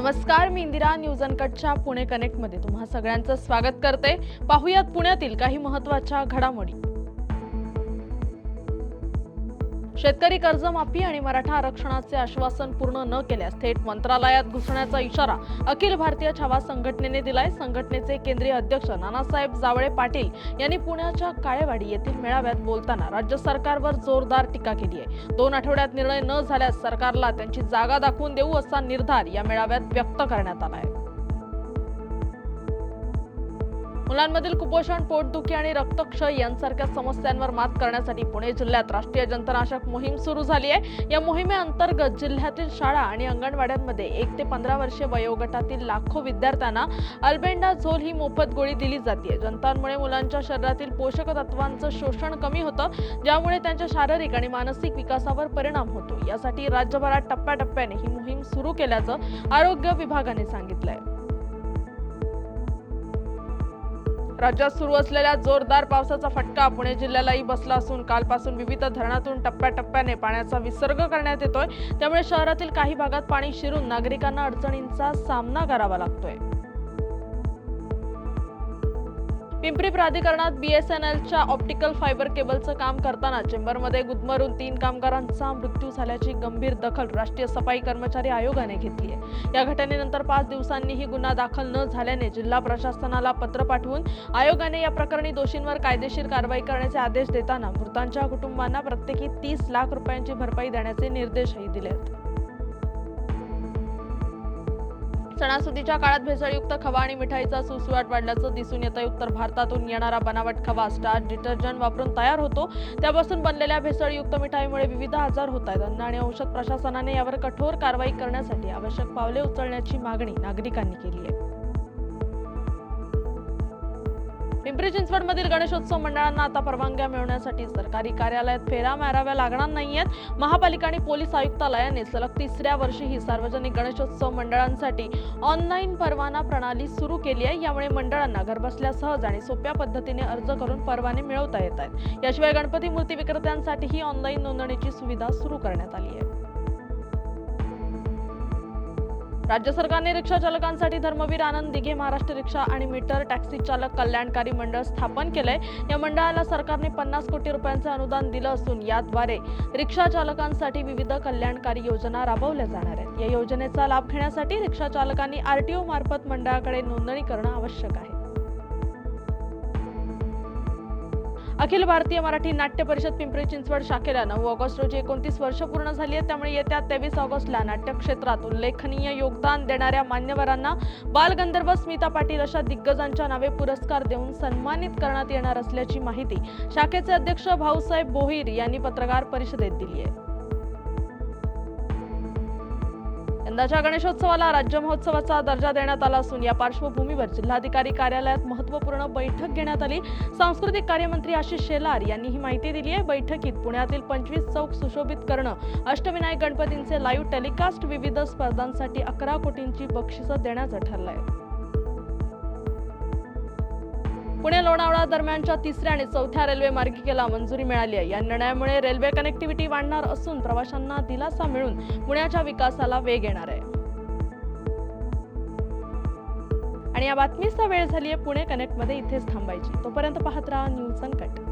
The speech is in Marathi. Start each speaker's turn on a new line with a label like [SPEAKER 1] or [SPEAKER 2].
[SPEAKER 1] नमस्कार मी इंदिरा न्यूज अनकटच्या पुणे कनेक्टमध्ये. तुम्हा सगळ्यांचं स्वागत करते. पाहुयात पुण्यातील काही महत्त्वाच्या घडामोडी. शेतकरी कर्जमाफी आणि मराठा आरक्षणाचे आश्वासन पूर्ण न केल्यास थेट मंत्रालयात घुसण्याचा इशारा अखिल भारतीय छावा संघटनेने दिलाय. संघटनेचे केंद्रीय अध्यक्ष नानासाहेब जावळे पाटील यांनी पुण्याच्या काळेवाडी येथील मेळाव्यात बोलताना राज्य सरकारवर जोरदार टीका केली आहे. दोन आठवड्यात निर्णय न झाल्यास सरकारला त्यांची जागा दाखवून देऊ असा निर्धार या मेळाव्यात व्यक्त करण्यात आला आहे. मुलांमधील कुपोषण पोटदुखी आणि रक्तक्षय यांसारख्या समस्यांवर मात करण्यासाठी पुणे जिल्ह्यात राष्ट्रीय जंतनाशक मोहीम सुरू झाली आहे. या मोहिमेअंतर्गत जिल्ह्यातील शाळा आणि अंगणवाड्यांमध्ये एक ते पंधरा वर्षे वयोगटातील लाखो विद्यार्थ्यांना अल्बेंडा झोल ही मोफत गोळी दिली जाते. जंतांमुळे मुलांच्या शरीरातील पोषक तत्वांचं शोषण कमी होतं ज्यामुळे त्यांच्या शारीरिक आणि मानसिक विकासावर परिणाम होतो. यासाठी राज्यभरात टप्प्याटप्प्याने ही मोहीम सुरू केल्याचं आरोग्य विभागाने सांगितलंय. राज्यात सुरू असलेल्या जोरदार पावसाचा फटका पुणे जिल्ह्यालाही बसला असून कालपासून विविध धरणातून टप्प्याटप्प्याने पाण्याचा विसर्ग करण्यात येतोय. त्यामुळे शहरातील काही भागात पाणी शिरून नागरिकांना अडचणींचा सामना करावा लागतोय. पिंपरी प्राधिकरणात बीएसएनएलच्या ऑप्टिकल फायबर केबलचं काम करताना चेंबरमध्ये गुदमरून तीन कामगारांचा मृत्यू झाल्याची गंभीर दखल राष्ट्रीय सफाई कर्मचारी आयोगाने घेतली आहे. या घटनेनंतर पाच दिवसांनीही गुन्हा दाखल न झाल्याने जिल्हा प्रशासनाला पत्र पाठवून आयोगाने या प्रकरणी दोषींवर कायदेशीर कारवाई करण्याचे आदेश देताना मृतांच्या कुटुंबांना प्रत्येकी तीस लाख रुपयांची भरपाई देण्याचे निर्देशही दिले आहेत सणासुदीच्या काळात भेसळयुक्त खवा आणि मिठाईचा सुसुवाट वाढल्याचं दिसून येतंय. उत्तर भारतातून येणारा बनावट खवा स्टार डिटर्जंट वापरून तयार होतो. त्यापासून बनलेल्या भेसळयुक्त मिठाईमुळे विविध आजार होत आहेत. अन्न आणि औषध प्रशासनाने यावर कठोर कारवाई करण्यासाठी आवश्यक पावले उचलण्याची मागणी नागरिकांनी केली आहे. पिंपरी चिंचवडमधील गणेशोत्सव मंडळांना आता परवानग्या मिळवण्यासाठी सरकारी कार्यालयात फेरा माराव्या लागणार नाहीयेत. महापालिका आणि पोलीस आयुक्तालयाने सलग तिसऱ्या वर्षीही सार्वजनिक गणेशोत्सव मंडळांसाठी ऑनलाईन परवाना प्रणाली सुरू केली आहे. यामुळे मंडळांना घरबसल्या सहज आणि सोप्या पद्धतीने अर्ज करून परवाने मिळवता येत आहेत. याशिवाय गणपती मूर्ती विक्रेत्यांसाठीही ऑनलाईन नोंदणीची सुविधा सुरू करण्यात आली आहे. राज्य सरकारने रिक्षा चालकांसाठी धर्मवीर आनंद दिघे महाराष्ट्र रिक्षा आणि मीटर टॅक्सी चालक कल्याणकारी मंडळ स्थापन केलंय. या मंडळाला सरकारने पन्नास कोटी रुपयांचं अनुदान दिलं असून याद्वारे रिक्षा चालकांसाठी विविध कल्याणकारी योजना राबवल्या जाणार आहेत. या योजनेचा लाभ घेण्यासाठी रिक्षा चालकांनी आरटीओ मार्फत मंडळाकडे नोंदणी करणं आवश्यक आहे. अखिल भारतीय मराठी नाट्य परिषद पिंपरी चिंचवड शाखेला नऊ ऑगस्ट रोजी एकोणतीस वर्ष पूर्ण झाली आहेत. त्यामुळे येत्या तेवीस ऑगस्टला नाट्य क्षेत्रात उल्लेखनीय योगदान देणाऱ्या मान्यवरांना बालगंधर्व स्मिता पाटील अशा दिग्गजांच्या नावे पुरस्कार देऊन सन्मानित करण्यात येणार असल्याची माहिती शाखेचे अध्यक्ष भाऊसाहेब बोहीर यांनी पत्रकार परिषदेत दिली आहे. यंदाच्या गणेशोत्सवाला राज्य महोत्सवाचा दर्जा देण्यात आला असून या पार्श्वभूमीवर जिल्हाधिकारी कार्यालयात महत्त्वपूर्ण बैठक घेण्यात आली. सांस्कृतिक कार्यमंत्री आशिष शेलार यांनी ही माहिती दिली आहे. बैठकीत पुण्यातील पंचवीस चौक सुशोभित करणं अष्टविनायक गणपतींचे लाईव्ह टेलिकास्ट विविध स्पर्धांसाठी अकरा कोटींची बक्षिसं देण्याचं ठरलंय. पुणे लोणावळा दरम्यानच्या तिसऱ्या आणि चौथ्या रेल्वे मार्गिकेला मंजुरी मिळाली आहे. या निर्णयामुळे रेल्वे कनेक्टिव्हिटी वाढणार असून प्रवाशांना दिलासा मिळून पुण्याच्या विकासाला वेग येणार आहे. आणि या बातमीचा वेळ झाली आहे पुणे कनेक्टमध्ये इथेच थांबायची. तोपर्यंत पाहत राहा न्यूज अनकट.